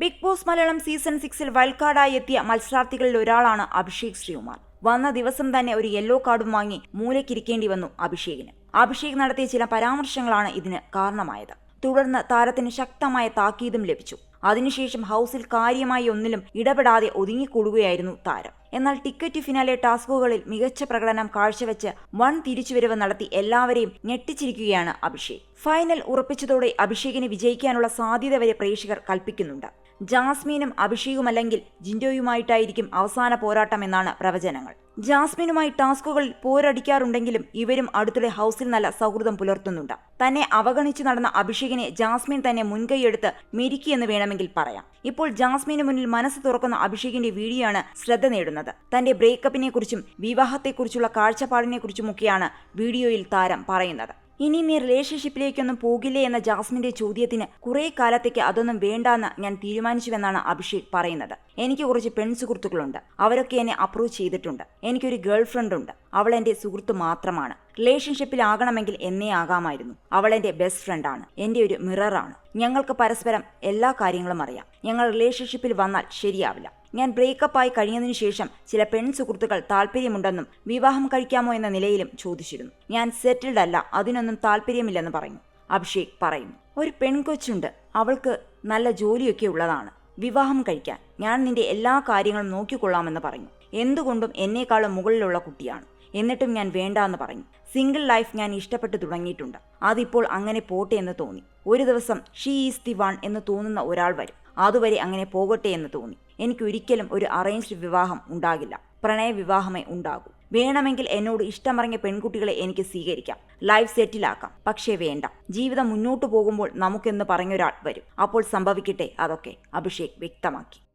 Big boss Malayalam season സിക്സിൽ wild എത്തിയ മത്സരാർത്ഥികളിൽ ഒരാളാണ് അഭിഷേക് ശ്രീകുമാർ. വന്ന ദിവസം തന്നെ ഒരു യെല്ലോ കാർഡും വാങ്ങി മൂലക്കിരിക്കേണ്ടി വന്നു അഭിഷേകിന്. അഭിഷേക് നടത്തിയ ചില പരാമർശങ്ങളാണ് ഇതിന് കാരണമായത്. തുടർന്ന് താരത്തിന് ശക്തമായ താക്കീതും ലഭിച്ചു. അതിനുശേഷം ഹൗസിൽ കാര്യമായി ഒന്നിലും ഇടപെടാതെ ഒതുങ്ങിക്കൂടുകയായിരുന്നു താരം. എന്നാൽ ടിക്കറ്റ് ഫിനാലെ ടാസ്കുകളിൽ മികച്ച പ്രകടനം കാഴ്ചവെച്ച് വൺ തിരിച്ചുവരവ് നടത്തി എല്ലാവരെയും ഞെട്ടിച്ചിരിക്കുകയാണ് അഭിഷേക്. ഫൈനൽ ഉറപ്പിച്ചതോടെ അഭിഷേകിന് വിജയിക്കാനുള്ള സാധ്യത വരെ പ്രേക്ഷകർ കൽപ്പിക്കുന്നുണ്ട്. ജാസ്മിനും അഭിഷേകുമല്ലെങ്കിൽ ജിൻഡോയുമായിട്ടായിരിക്കും അവസാന പോരാട്ടം എന്നാണ് പ്രവചനങ്ങൾ. ജാസ്മിനുമായി ടാസ്കുകളിൽ പോരടിക്കാറുണ്ടെങ്കിലും ഇവരും അടുത്തിടെ ഹൗസിൽ നല്ല സൗഹൃദം പുലർത്തുന്നുണ്ട്. തന്നെ അവഗണിച്ചു നടന്ന അഭിഷേകിനെ ജാസ്മിൻ തന്നെ മുൻകൈയെടുത്ത് മിരിക്കിയെന്ന് വേണമെങ്കിൽ പറയാം. ഇപ്പോൾ ജാസ്മിന് മുന്നിൽ മനസ്സ് തുറക്കുന്ന അഭിഷേകിന്റെ വീഡിയോയാണ് ശ്രദ്ധ നേടുന്നത്. തന്റെ ബ്രേക്കപ്പിനെ കുറിച്ചും വിവാഹത്തെക്കുറിച്ചുള്ള കാഴ്ചപ്പാടിനെക്കുറിച്ചുമൊക്കെയാണ് വീഡിയോയിൽ താരം പറയുന്നത്. ഇനി നീ റിലേഷൻഷിപ്പിലേക്കൊന്നും പോകില്ലേ എന്ന ജാസ്മിന്റെ ചോദ്യത്തിന് കുറെ കാലത്തേക്ക് അതൊന്നും വേണ്ടാന്ന് ഞാൻ തീരുമാനിച്ചുവെന്നാണ് അഭിഷേക് പറയുന്നത്. എനിക്ക് കുറച്ച് പെൺസുഹൃത്തുക്കളുണ്ട് അവരൊക്കെ എന്നെ അപ്രൂവ് ചെയ്തിട്ടുണ്ട്. എനിക്കൊരു ഗേൾ ഫ്രണ്ട് ഉണ്ട് അവൾ എന്റെ സുഹൃത്ത് മാത്രമാണ്. റിലേഷൻഷിപ്പിലാകണമെങ്കിൽ എന്നേ ആകാമായിരുന്നു. അവൾ എന്റെ ബെസ്റ്റ് ഫ്രണ്ടാണ്. എന്റെ ഒരു മിററാണ്. ഞങ്ങൾക്ക് പരസ്പരം എല്ലാ കാര്യങ്ങളും അറിയാം. ഞങ്ങൾ റിലേഷൻഷിപ്പിൽ വന്നാൽ ശരിയാവില്ല. ഞാൻ ബ്രേക്കപ്പായി കഴിഞ്ഞതിനു ശേഷം ചില പെൺ സുഹൃത്തുക്കൾ താല്പര്യമുണ്ടെന്നും വിവാഹം കഴിക്കാമോ എന്ന നിലയിലും ചോദിച്ചിരുന്നു. ഞാൻ സെറ്റിൽഡ് അല്ല അതിനൊന്നും താല്പര്യമില്ലെന്ന് പറഞ്ഞു. അഭിഷേക് പറയുന്നു ഒരു പെൺകൊച്ചുണ്ട് അവൾക്ക് നല്ല ജോലിയൊക്കെ ഉള്ളതാണ്. വിവാഹം കഴിക്കാൻ ഞാൻ നിന്റെ എല്ലാ കാര്യങ്ങളും നോക്കിക്കൊള്ളാമെന്ന് പറഞ്ഞു. എന്തുകൊണ്ടും എന്നേക്കാളും മുകളിലുള്ള കുട്ടിയാണ്. എന്നിട്ടും ഞാൻ വേണ്ട എന്ന് പറഞ്ഞു. സിംഗിൾ ലൈഫ് ഞാൻ ഇഷ്ടപ്പെട്ടു തുടങ്ങിയിട്ടുണ്ട്. അതിപ്പോൾ അങ്ങനെ പോട്ടെ എന്ന് തോന്നി. ഒരു ദിവസം ഷീ ഈസ് ദി വൺ എന്ന് തോന്നുന്ന ഒരാൾ വരും. അതുവരെ അങ്ങനെ പോകട്ടെ എന്ന് തോന്നി. എനിക്ക് ഒരിക്കലും ഒരു അറേഞ്ച്ഡ് വിവാഹം ഉണ്ടാകില്ല. പ്രണയ വിവാഹമേ ഉണ്ടാകൂ. വേണമെങ്കിൽ എന്നോട് ഇഷ്ടമറിഞ്ഞ പെൺകുട്ടികളെ എനിക്ക് സ്വീകരിക്കാം. ലൈഫ് സെറ്റിലാക്കാം പക്ഷേ വേണ്ട. ജീവിതം മുന്നോട്ടു പോകുമ്പോൾ നമുക്കെന്ന് പറഞ്ഞൊരാൾ വരും. അപ്പോൾ സംഭവിക്കട്ടെ അതൊക്കെ. അഭിഷേക് വ്യക്തമാക്കി.